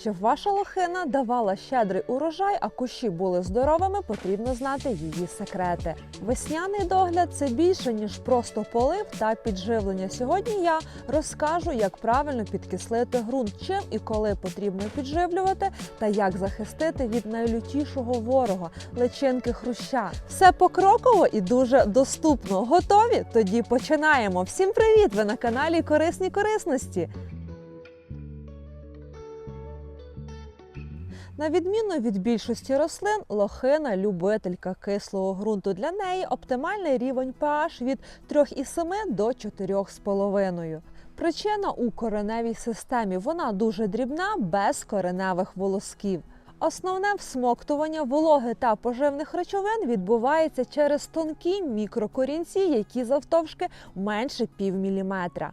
Щоб ваша лохина давала щедрий урожай, а кущі були здоровими, потрібно знати її секрети. Весняний догляд це більше ніж просто полив та підживлення. Сьогодні я розкажу, як правильно підкислити ґрунт, чим і коли потрібно підживлювати, та як захистити від найлютішого ворога личинки хруща. Все покроково і дуже доступно. Готові? Тоді починаємо. Всім привіт! Ви на каналі Корисні корисності. На відміну від більшості рослин, лохина любителька кислого ґрунту. Для неї оптимальний рівень pH від 3,7 до 4,5. Причина у кореневій системі. Вона дуже дрібна, без кореневих волосків. Основне всмоктування вологи та поживних речовин відбувається через тонкі мікрокорінці, які завтовшки менше півміліметра.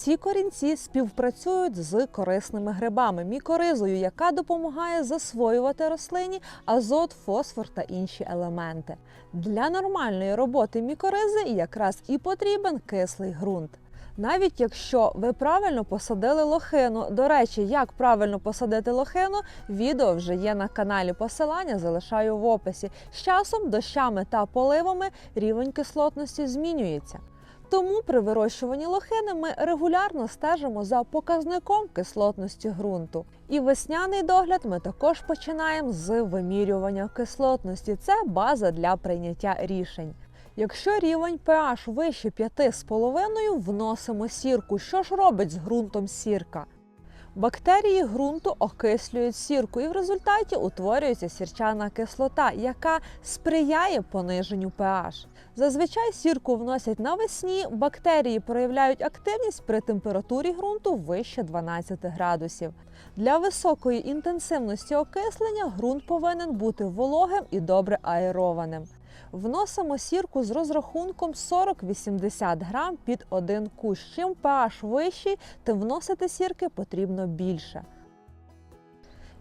Ці корінці співпрацюють з корисними грибами, мікоризою, яка допомагає засвоювати рослині азот, фосфор та інші елементи. Для нормальної роботи мікоризи якраз і потрібен кислий ґрунт. Навіть якщо ви правильно посадили лохину, до речі, як правильно посадити лохину, відео вже є на каналі. Посилання залишаю в описі. З часом, дощами та поливами рівень кислотності змінюється. Тому при вирощуванні лохини ми регулярно стежимо за показником кислотності ґрунту. І весняний догляд ми також починаємо з вимірювання кислотності. Це база для прийняття рішень. Якщо рівень pH вище 5,5, вносимо сірку. Що ж робить з ґрунтом сірка? Бактерії ґрунту окислюють сірку, і в результаті утворюється сірчана кислота, яка сприяє пониженню pH. Зазвичай сірку вносять навесні. Бактерії проявляють активність при температурі ґрунту вище 12 градусів. Для високої інтенсивності окислення ґрунт повинен бути вологим і добре аерованим. Вносимо сірку з розрахунком 40-80 грам під один кущ. Чим pH вищий, тим вносити сірки потрібно більше.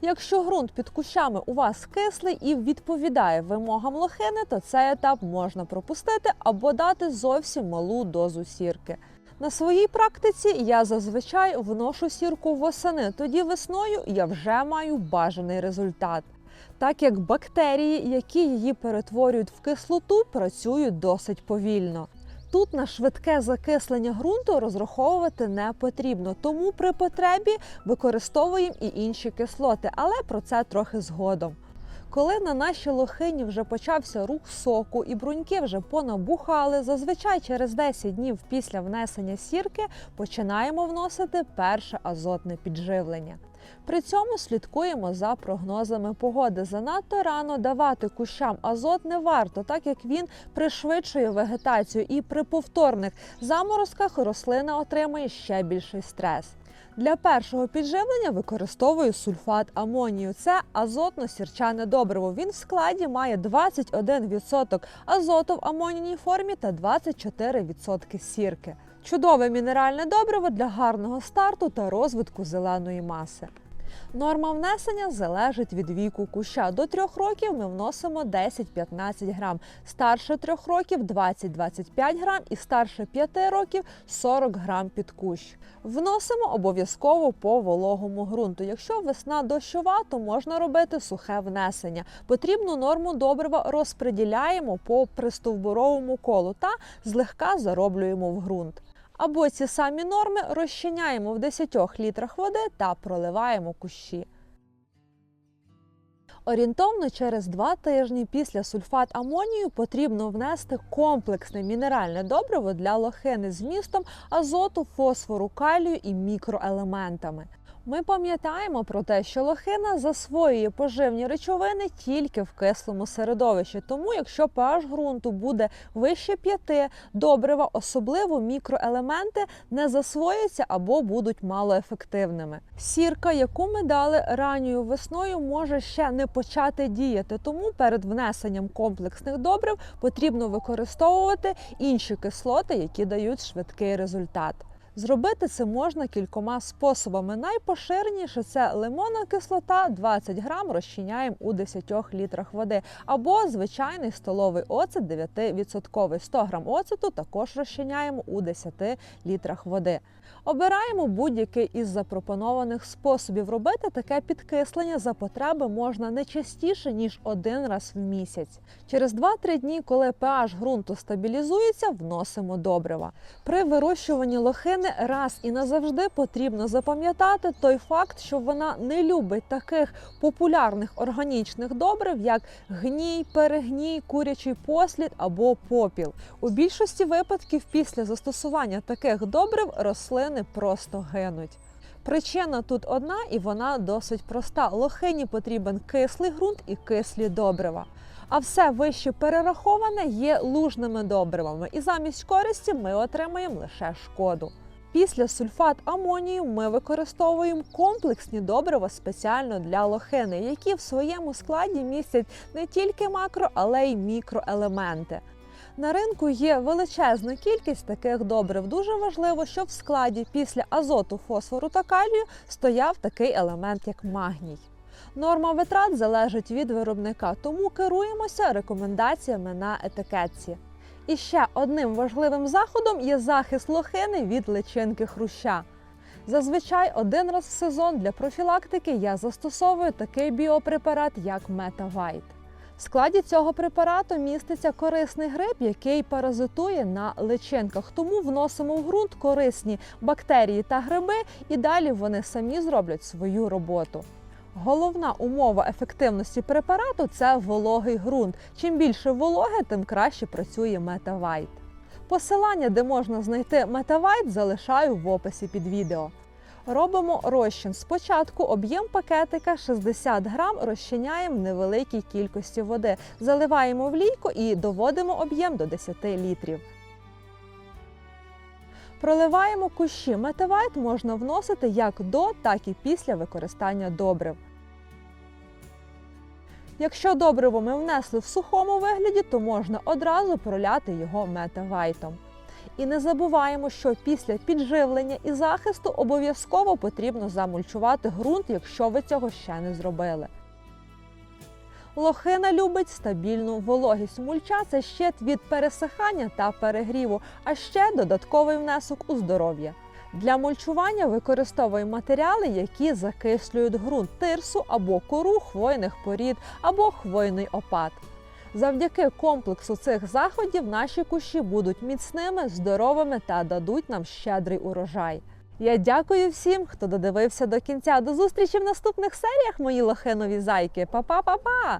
Якщо ґрунт під кущами у вас кислий і відповідає вимогам лохини, то цей етап можна пропустити або дати зовсім малу дозу сірки. На своїй практиці я зазвичай вношу сірку восени, тоді весною я вже маю бажаний результат. Так як бактерії, які її перетворюють в кислоту, працюють досить повільно. Тут на швидке закислення ґрунту розраховувати не потрібно, тому при потребі використовуємо і інші кислоти, але про це трохи згодом. Коли на нашій лохині вже почався рух соку і бруньки вже понабухали, зазвичай через 10 днів після внесення сірки починаємо вносити перше азотне підживлення. При цьому слідкуємо за прогнозами погоди. Занадто рано давати кущам азот не варто, так як він пришвидшує вегетацію, і при повторних заморозках рослина отримує ще більший стрес. Для першого підживлення використовую сульфат амонію. Це азотно-сірчане добриво. Він в складі має 21% азоту в амонійній формі та 24% сірки. Чудове мінеральне добриво для гарного старту та розвитку зеленої маси. Норма внесення залежить від віку куща. До 3 років ми вносимо 10-15 грам, старше 3 років 20-25 грам і старше 5 років 40 грам під кущ. Вносимо обов'язково по вологому ґрунту. Якщо весна дощова, то можна робити сухе внесення. Потрібну норму добрива розподіляємо по пристовбуровому колу та злегка зароблюємо в ґрунт. Або ці самі норми розчиняємо в 10 літрах води та проливаємо кущі. Орієнтовно через два тижні після сульфат амонію потрібно внести комплексне мінеральне добриво для лохини з містом азоту, фосфору, калію і мікроелементами. Ми пам'ятаємо про те, що лохина засвоює поживні речовини тільки в кислому середовищі. Тому, якщо pH ґрунту буде вище 5, добрива, особливо мікроелементи, не засвояться або будуть малоефективними. Сірка, яку ми дали ранньою весною, може ще не почати діяти. Тому перед внесенням комплексних добрив потрібно використовувати інші кислоти, які дають швидкий результат. Зробити це можна кількома способами. Найпоширеніше це лимонна кислота 20 грам розчиняємо у 10 літрах води, або звичайний столовий оцет 9%. 100 грам оцету також розчиняємо у 10 літрах води. Обираємо будь-який із запропонованих способів. Робити таке підкислення за потреби можна не частіше ніж один раз в місяць. Через 2-3 дні, коли pH ґрунту стабілізується, вносимо добрива. При вирощуванні лохини раз і назавжди потрібно запам'ятати той факт, що вона не любить таких популярних органічних добрив, як гній, перегній, курячий послід або попіл. У більшості випадків після застосування таких добрив рослини просто гинуть. Причина тут одна, і вона досить проста. Лохині потрібен кислий ґрунт і кислі добрива. А все вище перераховане є лужними добривами, і замість користі ми отримаємо лише шкоду. Після сульфат амонію ми використовуємо комплексні добрива спеціально для лохини, які в своєму складі містять не тільки макро, але й мікроелементи. На ринку є величезна кількість таких добрив. Дуже важливо, щоб в складі після азоту, фосфору та калію стояв такий елемент, як магній. Норма витрат залежить від виробника, тому керуємося рекомендаціями на етикетці. І ще одним важливим заходом є захист лохини від личинки хруща. Зазвичай один раз в сезон для профілактики я застосовую такий біопрепарат, як Метавайт. В складі цього препарату міститься корисний гриб, який паразитує на личинках. Тому вносимо в ґрунт корисні бактерії та гриби, і далі вони самі зроблять свою роботу. Головна умова ефективності препарату це вологий ґрунт. Чим більше вологи, тим краще працює метавайт. Посилання, де можна знайти метавайт, залишаю в описі під відео. Робимо розчин. Спочатку об'єм пакетика 60 грам розчиняємо в невеликій кількості води. Заливаємо в лійку і доводимо об'єм до 10 літрів. Проливаємо кущі. Метавайт можна вносити як до, так і після використання добрив. Якщо добриво ми внесли в сухому вигляді, то можна одразу проляти його метавайтом. І не забуваємо, що після підживлення і захисту обов'язково потрібно замульчувати ґрунт, якщо ви цього ще не зробили. Лохина любить стабільну вологість. Мульча це щит від пересихання та перегріву, а ще додатковий внесок у здоров'я. Для мульчування використовуємо матеріали, які закислюють ґрунт тирсу або кору хвойних порід або хвойний опад. Завдяки комплексу цих заходів наші кущі будуть міцними, здоровими та дадуть нам щедрий урожай. Я дякую всім, хто додивився до кінця. До зустрічі в наступних серіях, мої лохинові зайки. Па-па-па-па!